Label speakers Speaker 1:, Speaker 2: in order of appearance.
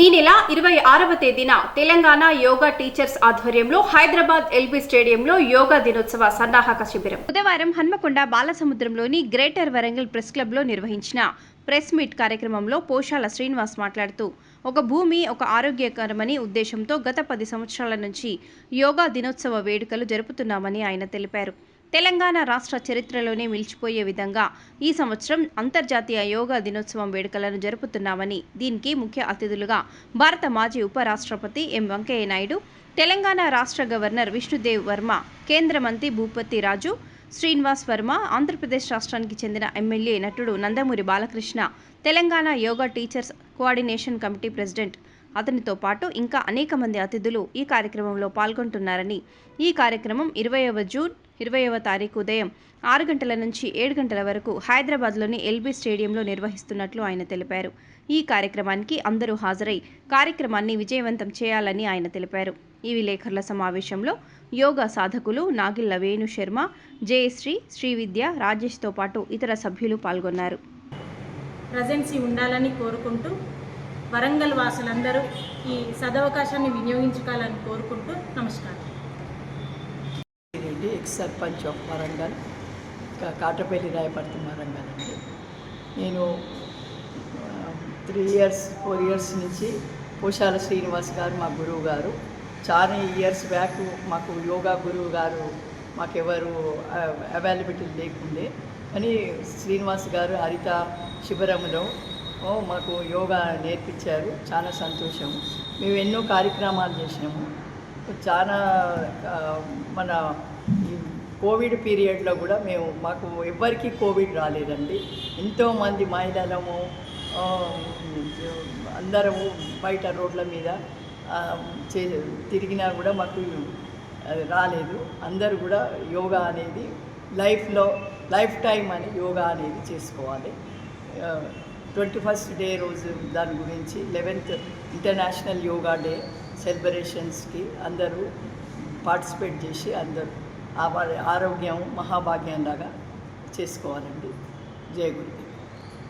Speaker 1: ఈ నెల ఇరవై ఆరవ తేదీన తెలంగాణ యోగా టీచర్స్ ఆధ్వర్యంలో హైదరాబాద్ ఎల్బీ స్టేడియంలో యోగా దినోత్సవ సన్నాహక శిబిరం. బుధవారం హన్మకొండ బాలసముద్రంలోని గ్రేటర్ వరంగల్ ప్రెస్ క్లబ్లో నిర్వహించిన ప్రెస్ మీట్ కార్యక్రమంలో పోషాల శ్రీనివాస్ మాట్లాడుతూ ఒక భూమి ఒక ఆరోగ్యకరమని ఉద్దేశంతో గత పది సంవత్సరాల నుంచి యోగా దినోత్సవ వేడుకలు జరుపుతున్నామని ఆయన తెలిపారు. తెలంగాణ రాష్ట్ర చరిత్రలోనే నిలిచిపోయే విధంగా ఈ సంవత్సరం అంతర్జాతీయ యోగా దినోత్సవం వేడుకలను జరుపుతున్నామని దీనికి ముఖ్య అతిథులుగా భారత మాజీ ఉపరాష్ట్రపతి ఎం వెంకయ్య నాయుడు తెలంగాణ రాష్ట్ర గవర్నర్ విష్ణుదేవ్ వర్మ కేంద్ర మంత్రి భూపతి రాజు శ్రీనివాస్ వర్మ ఆంధ్రప్రదేశ్ రాష్ట్రానికి చెందిన ఎమ్మెల్యే నటుడు Nandamuri Balakrishna Telangana yoga teachers coordination committee president. అతనితో పాటు ఇంకా అనేక మంది అతిథులు ఈ కార్యక్రమంలో పాల్గొంటున్నారని ఈ కార్యక్రమం ఇరవైవ జూన్ ఇరవైవ తారీఖు ఉదయం ఆరు గంటల నుంచి ఏడు గంటల వరకు హైదరాబాద్లోని ఎల్బీ స్టేడియంలో నిర్వహిస్తున్నట్లు ఆయన తెలిపారు. ఈ కార్యక్రమానికి అందరూ హాజరై కార్యక్రమాన్ని విజయవంతం చేయాలని ఆయన తెలిపారు. ఈ విలేకరుల సమావేశంలో యోగా సాధకులు నాగిళ్ళ వేణు శర్మ జయశ్రీ శ్రీవిద్య రాజేష్తో పాటు ఇతర సభ్యులు పాల్గొన్నారు.
Speaker 2: ప్రజెన్సీ ఉండాలని కోరుకుంటూ వరంగల్ వాసులందరూ ఈ సదవకాశాన్ని వినియోగించుకోవాలని కోరుకుంటూ నమస్కారం.
Speaker 3: అండి ఎక్స్ సర్పంచ్ ఆఫ్ వరంగల్ ఇంకా కాటపల్లి రాయపర్తి వరంగల్ అండి. నేను త్రీ ఇయర్స్ ఫోర్ ఇయర్స్ నుంచి పూషాల శ్రీనివాస్ గారు మా గురువు గారు. చాలా ఇయర్స్ బ్యాక్ మాకు యోగా గురువు గారు మాకెవరు అవైలబిలిటీ లేకుండే. కానీ శ్రీనివాస్ గారు హరిత శిబిరంలో మాకు యోగా నేర్పించారు. చాలా సంతోషం. మేము ఎన్నో కార్యక్రమాలు చేసినాము. చాలా మన ఈ కోవిడ్ పీరియడ్లో కూడా మేము మాకు ఎవరికి కోవిడ్ రాలేదండి. ఎంతోమంది మహిళలము అందరము బయట రోడ్ల మీద చే తిరిగినా కూడా మాకు రాలేదు. అందరూ కూడా యోగా అనేది లైఫ్లో లైఫ్ టైం అని యోగా అనేది చేసుకోవాలి. ట్వంటీ ఫస్ట్ డే రోజు దాని గురించి లెవెన్త్ ఇంటర్నేషనల్ యోగా డే సెలబ్రేషన్స్కి అందరూ పార్టిసిపేట్ చేసి అందరూ ఆ వారి ఆరోగ్యం మహాభాగ్యం లాగా చేసుకోవాలండి. జయ గురు